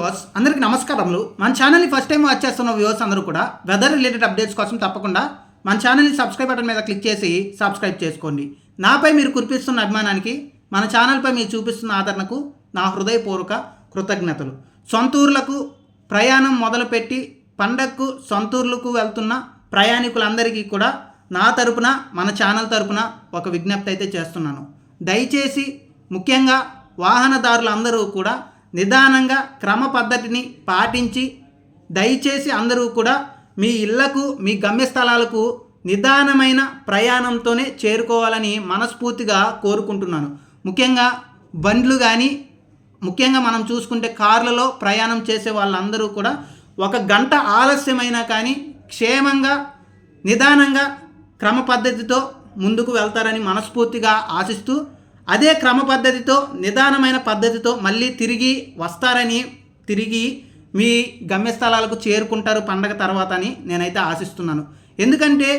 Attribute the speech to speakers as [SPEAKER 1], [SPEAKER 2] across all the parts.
[SPEAKER 1] Viewers అందరికీ నమస్కారములు. మన ఛానల్ని ఫస్ట్ టైం వాచ్ చేస్తున్న వ్యూవర్స్ అందరూ కూడా వెదర్ రిలేటెడ్ అప్డేట్స్ కోసం తప్పకుండా మన ఛానల్ని సబ్స్క్రైబ్ బటన్ మీద క్లిక్ చేసి సబ్స్క్రైబ్ చేసుకోండి. నాపై మీరు కురిపిస్తున్న అభిమానానికి మన ఛానల్పై మీరు చూపిస్తున్న ఆదరణకు నా హృదయపూర్వక కృతజ్ఞతలు. సొంతూర్లకు ప్రయాణం మొదలుపెట్టి పండగకు సొంతూర్లకు వెళ్తున్న ప్రయాణికులందరికీ కూడా నా తరపున మన ఛానల్ తరపున ఒక విజ్ఞప్తి అయితే చేస్తున్నాను. దయచేసి ముఖ్యంగా వాహనదారులందరూ కూడా నిదానంగా క్రమ పద్ధతిని పాటించి దయచేసి అందరూ కూడా మీ ఇళ్ళకు మీ గమ్యస్థలాలకు నిదానమైన ప్రయాణంతోనే చేరుకోవాలని మనస్ఫూర్తిగా కోరుకుంటున్నాను. ముఖ్యంగా బండ్లు కానీ ముఖ్యంగా మనం చూసుకుంటే కార్లలో ప్రయాణం చేసే వాళ్ళందరూ కూడా ఒక గంట ఆలస్యమైనా కానీ క్షేమంగా నిదానంగా క్రమ పద్ధతితో ముందుకు వెళ్తారని మనస్ఫూర్తిగా ఆశిస్తూ అదే క్రమ పద్ధతితో నిదానమైన పద్ధతితో మళ్ళీ తిరిగి వస్తారని తిరిగి మీ గమ్యస్థలాలకు చేరుకుంటారు పండగ తర్వాత అని నేనైతే ఆశిస్తున్నాను. ఎందుకంటే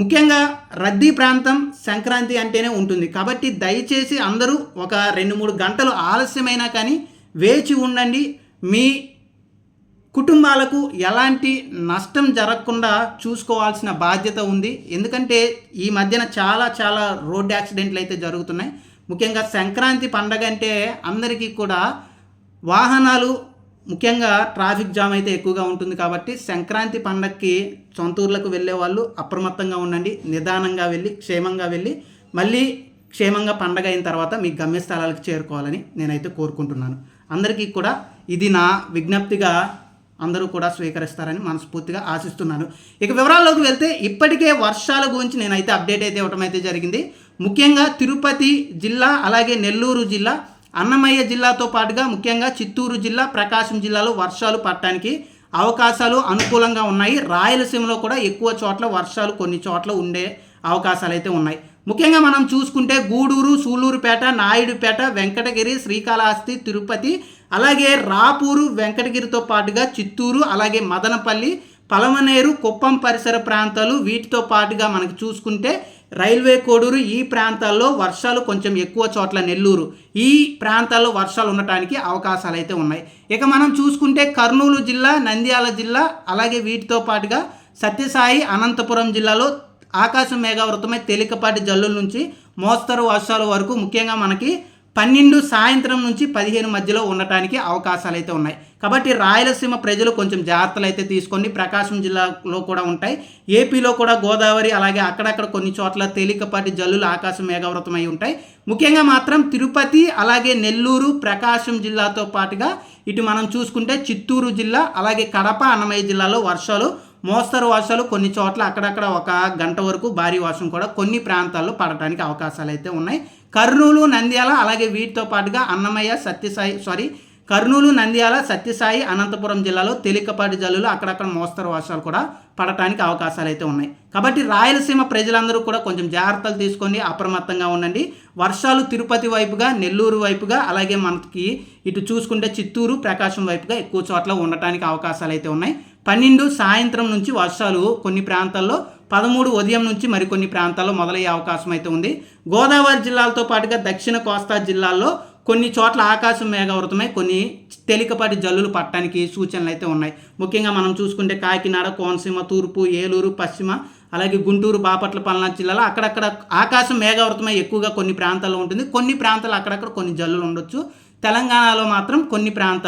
[SPEAKER 1] ముఖ్యంగా రద్దీ ప్రాంతం సంక్రాంతి అంటేనే ఉంటుంది. కాబట్టి దయచేసి అందరూ ఒక రెండు మూడు గంటలు ఆలస్యమైనా కానీ వేచి ఉండండి. మీ కుటుంబాలకు ఎలాంటి నష్టం జరగకుండా చూసుకోవాల్సిన బాధ్యత ఉంది. ఎందుకంటే ఈ మధ్యన చాలా చాలా రోడ్ యాక్సిడెంట్లు అయితే జరుగుతున్నాయి. ముఖ్యంగా సంక్రాంతి పండగ అంటే అందరికీ కూడా వాహనాలు ముఖ్యంగా ట్రాఫిక్ జామ్ అయితే ఎక్కువగా ఉంటుంది కాబట్టి సంక్రాంతి పండగకి సొంత ఊర్లకు వెళ్ళే వాళ్ళు అప్రమత్తంగా ఉండండి నిదానంగా వెళ్ళి క్షేమంగా వెళ్ళి మళ్ళీ క్షేమంగా పండగ అయిన తర్వాత మీ గమ్యస్థలాలకు చేరుకోవాలని నేనైతే కోరుకుంటున్నాను. అందరికీ కూడా ఇది నా విజ్ఞప్తిగా అందరూ కూడా స్వీకరిస్తారని మనస్ఫూర్తిగా ఆశిస్తున్నాను. ఇక వివరాల్లోకి వెళ్తే ఇప్పటికే వర్షాల గురించి నేనైతే అప్డేట్ అయితే ఇవ్వడం అయితే జరిగింది. ముఖ్యంగా తిరుపతి జిల్లా అలాగే నెల్లూరు జిల్లా అన్నమయ్య జిల్లాతో పాటుగా ముఖ్యంగా చిత్తూరు జిల్లా ప్రకాశం జిల్లాలో వర్షాలు పడటానికి అవకాశాలు అనుకూలంగా ఉన్నాయి. రాయలసీమలో కూడా ఎక్కువ చోట్ల వర్షాలు కొన్ని చోట్ల ఉండే అవకాశాలు అయితే ఉన్నాయి. ముఖ్యంగా మనం చూసుకుంటే గూడూరు సూలూరుపేట నాయుడుపేట వెంకటగిరి శ్రీకాళహస్తి తిరుపతి అలాగే రాపూరు వెంకటగిరితో పాటుగా చిత్తూరు అలాగే మదనపల్లి పలమనేరు కుప్పం పరిసర ప్రాంతాలు వీటితో పాటుగా మనకు చూసుకుంటే రైల్వే కోడూరు ఈ ప్రాంతాల్లో వర్షాలు కొంచెం ఎక్కువ చోట్ల నెల్లూరు. ఈ ప్రాంతాల్లో వర్షాలు ఉండటానికి అవకాశాలు అయితే ఉన్నాయి. ఇక మనం చూసుకుంటే కర్నూలు జిల్లా నంద్యాల జిల్లా అలాగే వీటితో పాటుగా సత్యసాయి అనంతపురం జిల్లాలో ఆకాశం మేఘావృతమై తేలికపాటి జల్లుల నుంచి మోస్తరు వర్షాల వరకు ముఖ్యంగా మనకి పన్నెండు సాయంత్రం నుంచి పదిహేను మధ్యలో ఉండటానికి అవకాశాలు అయితే ఉన్నాయి. కాబట్టి రాయలసీమ ప్రజలు కొంచెం జాగ్రత్తలు అయితే తీసుకోండి. ప్రకాశం జిల్లాలో కూడా ఉంటాయి. ఏపీలో కూడా గోదావరి అలాగే అక్కడక్కడ కొన్ని చోట్ల తేలికపాటి జల్లులు ఆకాశం మేఘావృతమై ఉంటాయి. ముఖ్యంగా మాత్రం తిరుపతి అలాగే నెల్లూరు ప్రకాశం జిల్లాతో పాటుగా ఇటు మనం చూసుకుంటే చిత్తూరు జిల్లా అలాగే కడప అన్నమయ్య జిల్లాలో వర్షాలు మోస్తరు వర్షాలు కొన్ని చోట్ల అక్కడక్కడ ఒక గంట వరకు భారీ వర్షం కూడా కొన్ని ప్రాంతాల్లో పడటానికి అవకాశాలు అయితే ఉన్నాయి. కర్నూలు నంద్యాల అలాగే వీటితో పాటుగా అన్నమయ్య సత్యసాయి సారీ కర్నూలు నంద్యాల సత్యసాయి అనంతపురం జిల్లాలో తేలికపాటి జల్లులు అక్కడక్కడ మోస్తరు వర్షాలు కూడా పడటానికి అవకాశాలు అయితే ఉన్నాయి. కాబట్టి రాయలసీమ ప్రజలందరూ కూడా కొంచెం జాగ్రత్తలు తీసుకొని అప్రమత్తంగా ఉండండి. వర్షాలు తిరుపతి వైపుగా నెల్లూరు వైపుగా అలాగే మనకి ఇటు చూసుకుంటే చిత్తూరు ప్రకాశం వైపుగా ఎక్కువ చోట్ల ఉండటానికి అవకాశాలు అయితే ఉన్నాయి. పన్నెండు సాయంత్రం నుంచి వర్షాలు కొన్ని ప్రాంతాల్లో పదమూడు ఉదయం నుంచి మరికొన్ని ప్రాంతాల్లో మొదలయ్యే అవకాశం అయితే ఉంది. గోదావరి జిల్లాలతో పాటుగా దక్షిణ కోస్తా జిల్లాల్లో కొన్ని చోట్ల ఆకాశం మేఘావృతమై కొన్ని తేలికపాటి జల్లులు పట్టడానికి సూచనలు అయితే ఉన్నాయి. ముఖ్యంగా మనం చూసుకుంటే కాకినాడ కోనసీమ తూర్పు ఏలూరు పశ్చిమ అలాగే గుంటూరు బాపట్ల పల్నాడు జిల్లాలో అక్కడక్కడ ఆకాశం మేఘావృతమై ఎక్కువగా కొన్ని ప్రాంతాల్లో ఉంటుంది. కొన్ని ప్రాంతాలు అక్కడక్కడ కొన్ని జల్లులు ఉండొచ్చు. తెలంగాణలో మాత్రం కొన్ని ప్రాంతాలు